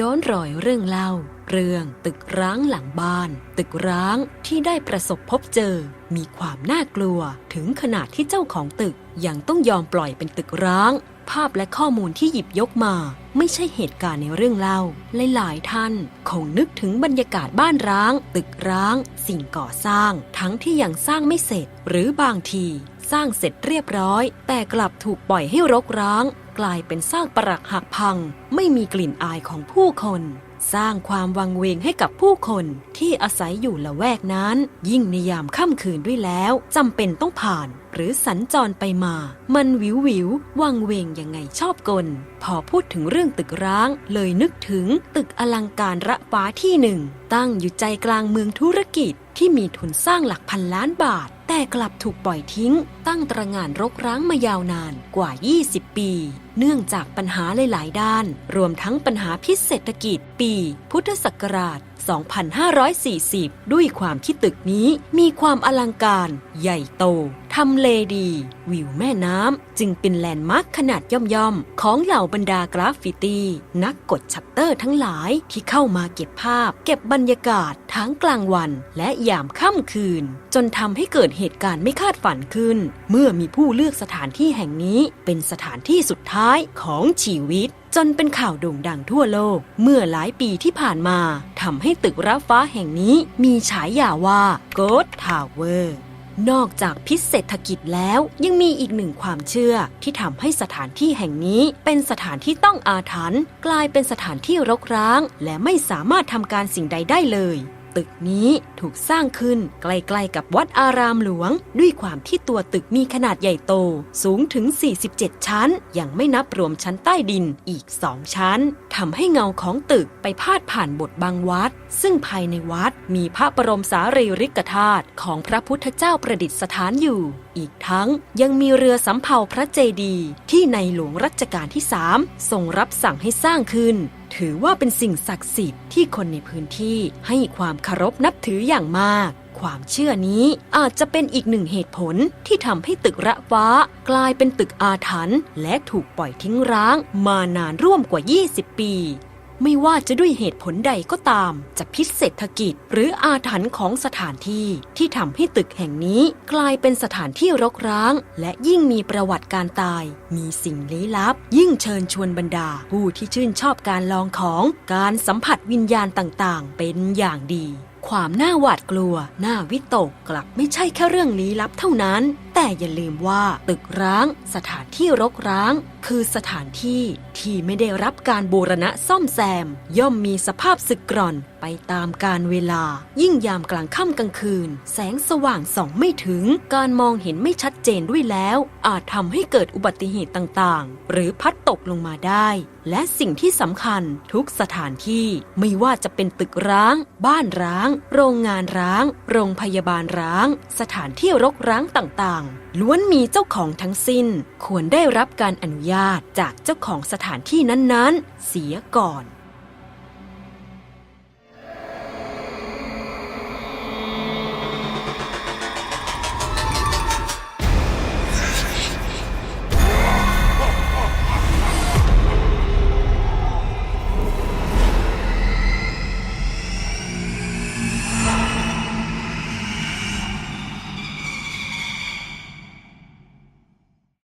ย้อนรอยเรื่องเล่า เรื่องตึกร้างหลังบ้าน ตึกร้างที่ได้ประสบพบเจอ มีความน่ากลัว ถึงขนาดที่เจ้าของตึกยังต้องยอมปล่อยเป็นตึกร้าง ภาพและข้อมูลที่หยิบยกมา ไม่ใช่เหตุการณ์ในเรื่องเล่าหลายๆท่าน คงนึกถึงบรรยากาศบ้านร้าง ตึกร้าง สิ่งก่อสร้าง ทั้งที่ยังสร้างไม่เสร็จ หรือบางที สร้างเสร็จเรียบร้อย แต่กลับถูกปล่อยให้รกร้าง กลายเป็นซากปรักหักพัง ไม่มีกลิ่นอายของผู้คน สร้างความวังเวงให้กับผู้คนที่อาศัยอยู่ละแวกนั้น ยิ่งในยามค่ำคืนด้วยแล้วจำเป็นต้องผ่านหรือสัญจรไปมา มันวิววิววังเวงยังไงชอบกล พอพูดถึงเรื่องตึกร้าง เลยนึกถึงตึกอลังการระฟ้าที่หนึ่ง ตั้งอยู่ใจกลางเมืองธุรกิจที่มีทุนสร้างหลักพันล้านบาท แต่กลับถูกปล่อยทิ้ง ตั้งตระงานรกร้างมายาวนานกว่า 20 ปี เนื่องจากปัญหาหลาย ๆ ด้าน รวมทั้งปัญหาพิษเศรษฐกิจ ปี พุทธศักราช 2540 ด้วยความที่ตึกนี้มีความอลังการ ใหญ่โต ทำเลดี วิวแม่น้ำจึงเป็นแลนด์มาร์คขนาดย่อมๆ ของเหล่าบรรดากราฟฟิตี้ นักกดชัตเตอร์ทั้งหลายที่เข้ามาเก็บภาพ เก็บบรรยากาศทั้งกลางวัน และยามค่ำคืน จนทำให้เกิดเหตุการณ์ไม่คาดฝันขึ้น เมื่อมีผู้เลือกสถานที่แห่งนี้เป็นสถานที่สุดท้ายของชีวิตจนเป็นข่าวโด่งดังทั่วโลก เมื่อหลายปีที่ผ่านมาทำให้ตึกระฟ้าแห่งนี้มีฉายาว่า Ghost Tower นอกจากพิษเศรษฐกิจแล้วยังมีอีกหนึ่งความเชื่อที่ทำให้สถานที่แห่งนี้เป็นสถานที่ต้องอาถรรพ์กลายเป็นสถานที่รกร้าง และไม่สามารถทำการสิ่งใดได้เลย ตึกนี้ถูกสร้างขึ้นใกล้ๆกับวัดอารามหลวง ด้วยความที่ตัวตึกมีขนาดใหญ่โต สูงถึง 47 ชั้น ยังไม่นับรวมชั้นใต้ดินอีก2ชั้นทำให้เงาของตึกไปพาดผ่านบทบังวัด ซึ่งภายในวัดมีพระบรมสารีริกธาตุของพระพุทธเจ้าประดิษฐานอยู่ อีกทั้งยังมีเรือสำเภาพระเจดีย์ที่ในหลวงรัชกาลที่ 3 ทรงรับสั่งให้สร้างขึ้น ถือว่าเป็นสิ่งศักดิ์สิทธิ์ที่คนในพื้นที่ให้ความเคารพนับถืออย่างมาก ความเชื่อนี้อาจจะเป็นอีกหนึ่งเหตุผลที่ทำให้ตึกระฟ้ากลายเป็นตึกอาถรรพ์และถูกปล่อยทิ้งร้างมานานร่วมกว่า 20 ปี ไม่ว่าจะด้วยเหตุผลใดก็ตาม จะพิษเศรษฐกิจ หรืออาถรรพ์ของสถานที่ที่ทำให้ตึกแห่งนี้กลายเป็นสถานที่รกร้าง และยิ่งมีประวัติการตาย มีสิ่งลี้ลับ ยิ่งเชิญชวนบรรดา ผู้ที่ชื่นชอบการลองของการสัมผัสวิญญาณต่างๆ เป็นอย่างดี ความน่าหวาดกลัว น่าวิตกกลับไม่ใช่แค่เรื่องลี้ลับเท่านั้น แต่อย่าลืมว่าตึกร้าง สถานที่รกร้าง คือสถานที่ที่ไม่ได้รับการบูรณะซ่อมแซม ย่อมมีสภาพสึกกร่อน ไปตามการเวลา ยิ่งยามกลางค่ำกลางคืน แสงสว่างส่องไม่ถึง การมองเห็นไม่ชัดเจนด้วยแล้ว อาจทำให้เกิดอุบัติเหตุต่างๆ หรือพัดตกลงมาได้ และสิ่งที่สำคัญทุกสถานที่ไม่ว่าจะเป็นตึกร้าง บ้านร้าง โรงงานร้าง โรงพยาบาลร้าง สถานที่รกร้างต่างๆ ล้วนมีเจ้าของทั้งสิ้น ควรได้รับการอนุญาตจากเจ้าของสถานที่นั้นๆ เสียก่อน